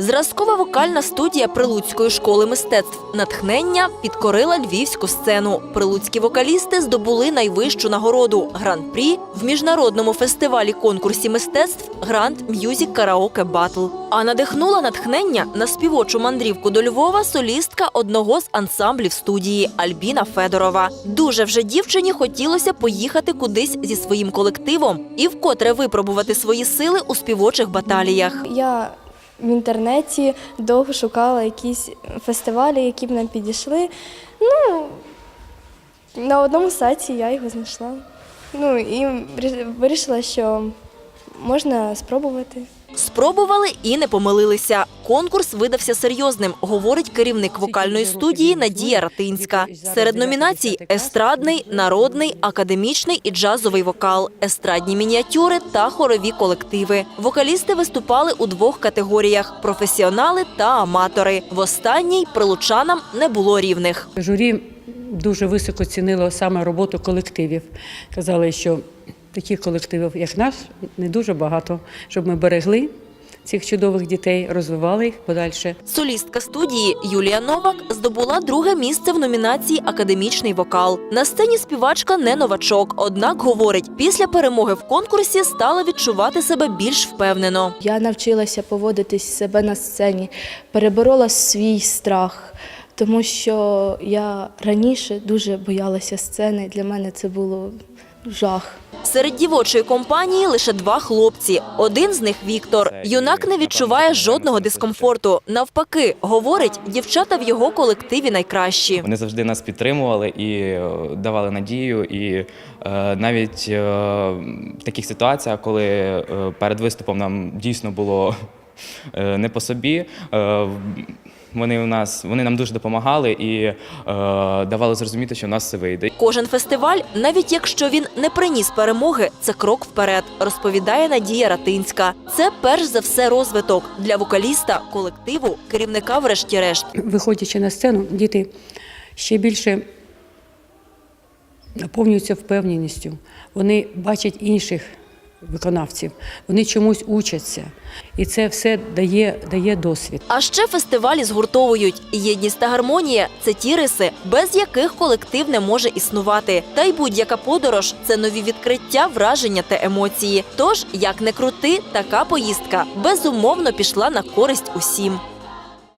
Зразкова вокальна студія Прилуцької школи мистецтв натхнення підкорила львівську сцену. Прилуцькі вокалісти здобули найвищу нагороду гран-прі в міжнародному фестивалі конкурсі мистецтв Гранд М'юзік Караоке Батл. А надихнула натхнення на співочу мандрівку до Львова солістка одного з ансамблів студії Альбіна Федорова. Дуже вже дівчині хотілося поїхати кудись зі своїм колективом і вкотре випробувати свої сили у співочих баталіях. Я в інтернеті довго шукала якісь фестивалі, які б нам підійшли. Ну, на одному сайті я його знайшла. Ну і вирішила, що можна спробувати. Спробували і не помилилися. Конкурс видався серйозним, говорить керівник вокальної студії Надія Ратинська. Серед номінацій естрадний, народний, академічний і джазовий вокал, естрадні мініатюри та хорові колективи. Вокалісти виступали у двох категоріях: професіонали та аматори. В останній прилучанам не було рівних. Журі дуже високо цінило саме роботу колективів. Казали, що таких колективів, як наш, не дуже багато, щоб ми берегли цих чудових дітей, розвивали їх подальше. Солістка студії Юлія Новак здобула друге місце в номінації Академічний вокал. На сцені співачка не новачок, однак говорить, після перемоги в конкурсі стала відчувати себе більш впевнено. Я навчилася поводитись себе на сцені, переборола свій страх, тому що я раніше дуже боялася сцени. Для мене це було жах. Серед дівочої компанії лише два хлопці. Один з них Віктор. Юнак не відчуває жодного дискомфорту. Навпаки, говорить, дівчата в його колективі найкращі. Вони завжди нас підтримували і е, давали надію. І е, навіть е, в таких ситуаціях, коли е, перед виступом нам дійсно було не по собі. е, вони у нас вони нам дуже допомагали і е, давали зрозуміти, що в нас все вийде. Кожен фестиваль, навіть якщо він не приніс перемоги, це крок вперед, розповідає Надія Ратинська. Це перш за все розвиток для вокаліста, колективу, керівника, врешті-решт. Виходячи на сцену, діти ще більше наповнюються впевненістю. Вони бачать інших виконавців, вони чомусь учаться. І це все дає, дає досвід. А ще фестивалі згуртовують. Єдність та гармонія це ті риси, без яких колектив не може існувати. Та й будь-яка подорож це нові відкриття, враження та емоції. Тож, як не крути, така поїздка безумовно пішла на користь усім.